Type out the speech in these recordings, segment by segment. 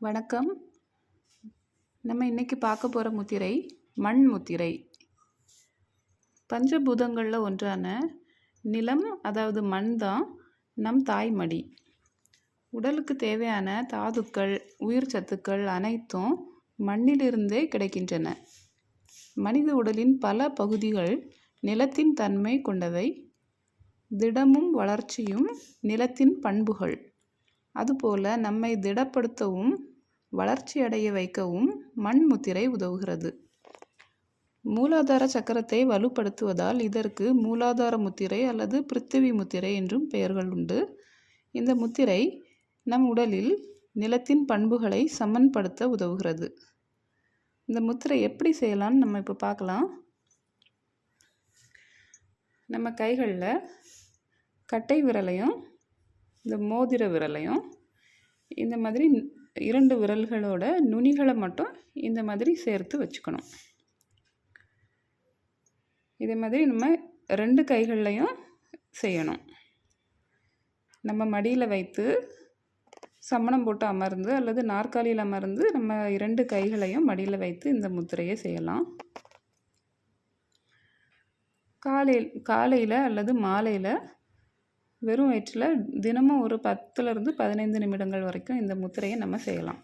வணக்கம். நம்ம இன்றைக்கி பார்க்க போகிற முத்திரை மண் முத்திரை. பஞ்சபூதங்களில் ஒன்றான நிலம் அதாவது மண் தான் நம் தாய்மடி. உடலுக்கு தேவையான தாதுக்கள் உயிர் சத்துக்கள் அனைத்தும் மண்ணிலிருந்தே கிடைக்கின்றன. மனித உடலின் பல பகுதிகள் நிலத்தின் தன்மை கொண்டவை. திடமும் வளர்ச்சியும் நிலத்தின் பண்புகள். அதுபோல நம்மை திடப்படுத்தவும் வளர்ச்சியடைய வைக்கவும் மண் முத்திரை உதவுகிறது. மூலாதார சக்கரத்தை வலுப்படுத்துவதால் இதற்கு மூலாதார முத்திரை அல்லது பிருத்திவி முத்திரை என்றும் பெயர்கள் உண்டு. இந்த முத்திரை நம் உடலில் நிலத்தின் பண்புகளை சமன்படுத்த உதவுகிறது. இந்த முத்திரை எப்படி செய்யலாம்னு நம்ம இப்போ பார்க்கலாம். நம்ம கைகளில் கட்டை விரலையும் இந்த மோதிர விரலையும் இந்த மாதிரி இரண்டு விரல்களோட நுனிகளை மட்டும் இந்த மாதிரி சேர்த்து வச்சுக்கணும். இதே மாதிரி நம்ம ரெண்டு கைகள்லையும் செய்யணும். நம்ம மடியில் வைத்து சமணம் போட்டு அமர்ந்து அல்லது நாற்காலியில் அமர்ந்து நம்ம இரண்டு கைகளையும் மடியில் வைத்து இந்த முத்திரையை செய்யலாம். காலையில் காலையில் அல்லது மாலையில் வெறும் வயிற்றில் தினமும் ஒரு பத்துலேருந்து பதினைந்து நிமிடங்கள் வரைக்கும் இந்த முத்திரையை நம்ம செய்யலாம்.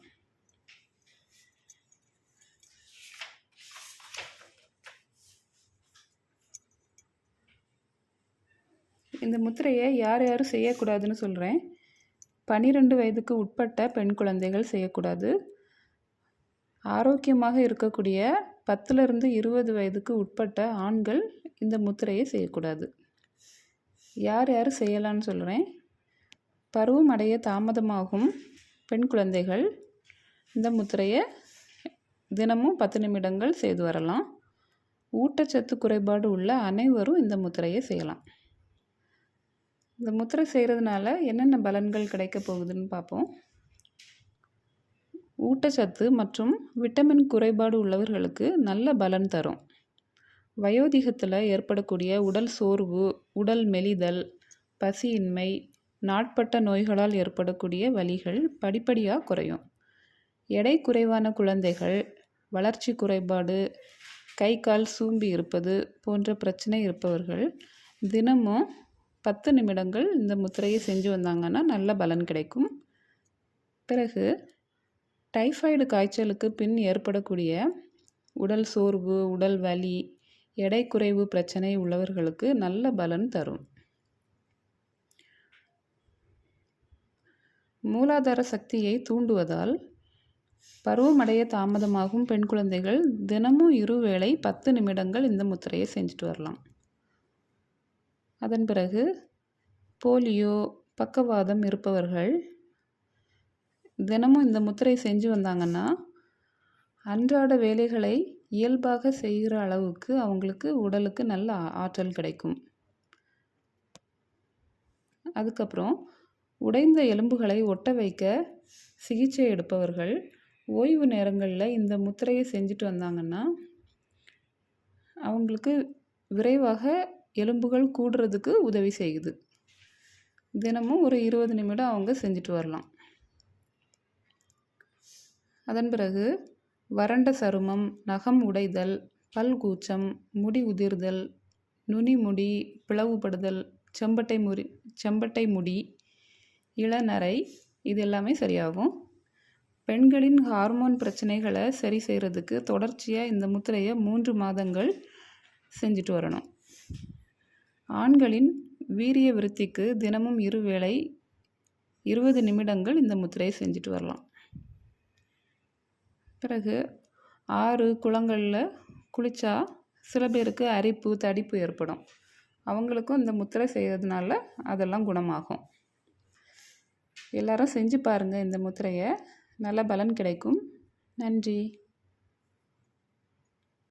இந்த முத்திரையை யார் யாரும் செய்யக்கூடாதுன்னு சொல்கிறேன். பனிரெண்டு வயதுக்கு உட்பட்ட பெண் குழந்தைகள் செய்யக்கூடாது. ஆரோக்கியமாக இருக்கக்கூடிய பத்துலேருந்து இருபது வயதுக்கு உட்பட்ட ஆண்கள் இந்த முத்திரையை செய்யக்கூடாது. யார் யார் செய்யலான்னு சொல்கிறேன் பருவம் அடைய தாமதமாகும் பெண் குழந்தைகள். இந்த முத்திரையை தினமும் பத்து நிமிடங்கள் செய்து வரலாம். ஊட்டச்சத்து குறைபாடு உள்ள அனைவரும் இந்த முத்திரையை செய்யலாம். இந்த முத்திரை செய்கிறதுனால என்னென்ன பலன்கள் கிடைக்க போகுதுன்னு பார்ப்போம். ஊட்டச்சத்து மற்றும் விட்டமின் குறைபாடு உள்ளவர்களுக்கு நல்ல பலன் தரும். வயோதிகத்தில் ஏற்படக்கூடிய உடல் சோர்வு உடல் மெலிதல் பசியின்மை நாட்பட்ட நோய்களால் ஏற்படக்கூடிய வலிகள் படிப்படியாக குறையும். எடை குறைவான குழந்தைகள் வளர்ச்சி குறைபாடு கை கால் சூம்பி இருப்பது போன்ற பிரச்சனை இருப்பவர்கள் தினமும் பத்து நிமிடங்கள் இந்த முத்திரையை செஞ்சு வந்தாங்கன்னா நல்ல பலன் கிடைக்கும். பிறகு டைஃபாய்டு காய்ச்சலுக்கு பின் ஏற்படக்கூடிய உடல் சோர்வு உடல் வலி எடை குறைவு பிரச்சனை உள்ளவர்களுக்கு நல்ல பலன் தரும். மூலாதார சக்தியை தூண்டுவதால் பருவமடைய தாமதமாகும் பெண் குழந்தைகள் தினமும் இருவேளை பத்து நிமிடங்கள் இந்த முத்திரையை செஞ்சுட்டு வரலாம். அதன் பிறகு போலியோ பக்கவாதம் இருப்பவர்கள் தினமும் இந்த முத்திரை செஞ்சு வந்தாங்கன்னா அன்றாட வேலைகளை இயல்பாக செய்கிற அளவுக்கு அவங்களுக்கு உடலுக்கு நல்ல ஆற்றல் கிடைக்கும். அதுக்கப்புறம் உடைந்த எலும்புகளை ஒட்ட வைக்க சிகிச்சை எடுப்பவர்கள் ஓய்வு நேரங்களில் இந்த முத்திரையை செஞ்சுட்டு வந்தாங்கன்னா அவங்களுக்கு விரைவாக எலும்புகள் கூடுறதுக்கு உதவி செய்யுது. தினமும் ஒரு இருபது நிமிடம் அவங்க செஞ்சுட்டு வரலாம். அதன் பிறகு வறண்ட சருமம் நகம் உடைதல் பல் கூச்சம் முடி உதிர்தல் நுனிமுடி பிளவுபடுதல் செம்பட்டை முறி செம்பட்டை முடி இளநரை இது எல்லாமே சரியாகும். பெண்களின் ஹார்மோன் பிரச்சனைகளை சரி செய்கிறதுக்கு தொடர்ச்சியாக இந்த முத்திரையை மூன்று மாதங்கள் செஞ்சுட்டு வரணும். ஆண்களின் வீரிய விருத்திக்கு தினமும் இருவேளை இருபது நிமிடங்கள் இந்த முத்திரையை செஞ்சுட்டு வரலாம். பிறகு ஆறு குளங்களில் குளித்தா சில பேருக்கு அரிப்பு தடிப்பு ஏற்படும். அவங்களுக்கும் இந்த முத்திரை செய்கிறதுனால அதெல்லாம் குணமாகும். எல்லாரும் செஞ்சு பாருங்கள் இந்த முத்திரையை. நல்ல பலன் கிடைக்கும். நன்றி.